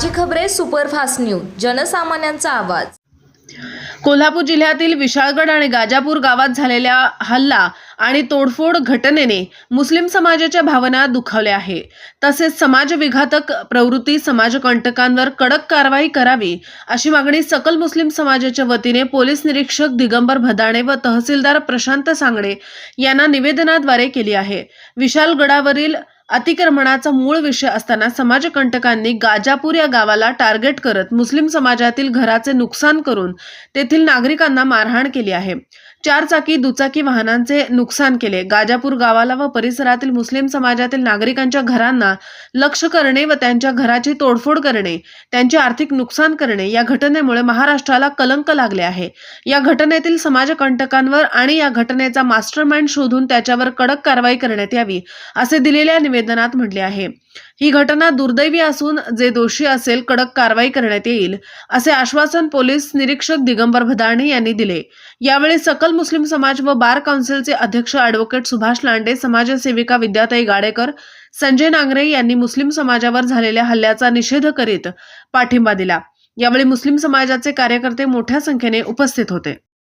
Superfast news जनसामान्यांचा आवाज. कोल्हापूर जिल्ह्यातील विशाळगड आणि गाजापूर गावात झालेल्या हल्ला आणि तोडफोड घटनेने मुस्लिम समाजाच्या भावना दुखावल्या आहे. तसेच समाजविघातक प्रवृत्ती समाजकंटकांवर कडक कारवाई करावी अशी मागणी सकल मुस्लिम समाजाच्या वतीने पोलीस निरीक्षक दिगंबर भदाणे व तहसीलदार प्रशांत सांगणे यांना निवेदनाद्वारे केली आहे. विशालगडावरील अतिक्रमणाचा मूळ विषय असताना समाजकंटकांनी गाजापूर या गावाला टार्गेट करत मुस्लिम समाजातील घराचे नुकसान करून तेथील नागरिकांना मारहाण केली आहे. चार चाकी दुचाकी वाहनांचे नुकसान केले. गाजापूर गावाला व परिसरातील मुस्लिम समाजातील नागरिकांच्या घरांना लक्ष करणे व त्यांच्या घराची तोडफोड करणे त्यांचे आर्थिक नुकसान करणे या घटनेमुळे महाराष्ट्राला कलंक लागले आहे. या घटनेतील समाजकंटकांवर आणि या घटनेचा मास्टरमाइंड शोधून त्याच्यावर कडक कारवाई करण्यात यावी असे दिलेल्या निवेदनात म्हटले आहे. ही घटना दुर्दैवी असून जे दोषी असेल कडक कारवाई करण्यात येईल असे आश्वासन पोलीस निरीक्षक दिगंबर भदाणे यांनी दिले. यावेळी सकल मुस्लिम समाज व बार काउन्सिलचे अध्यक्ष अॅडव्होकेट सुभाष लांडे समाजसेविका विद्याताई गाडेकर संजय नांगरे यांनी मुस्लिम समाजावर झालेल्या हल्ल्याचा निषेध करीत पाठिंबा दिला. यावेळी मुस्लिम समाजाचे कार्यकर्ते मोठ्या संख्येने उपस्थित होते.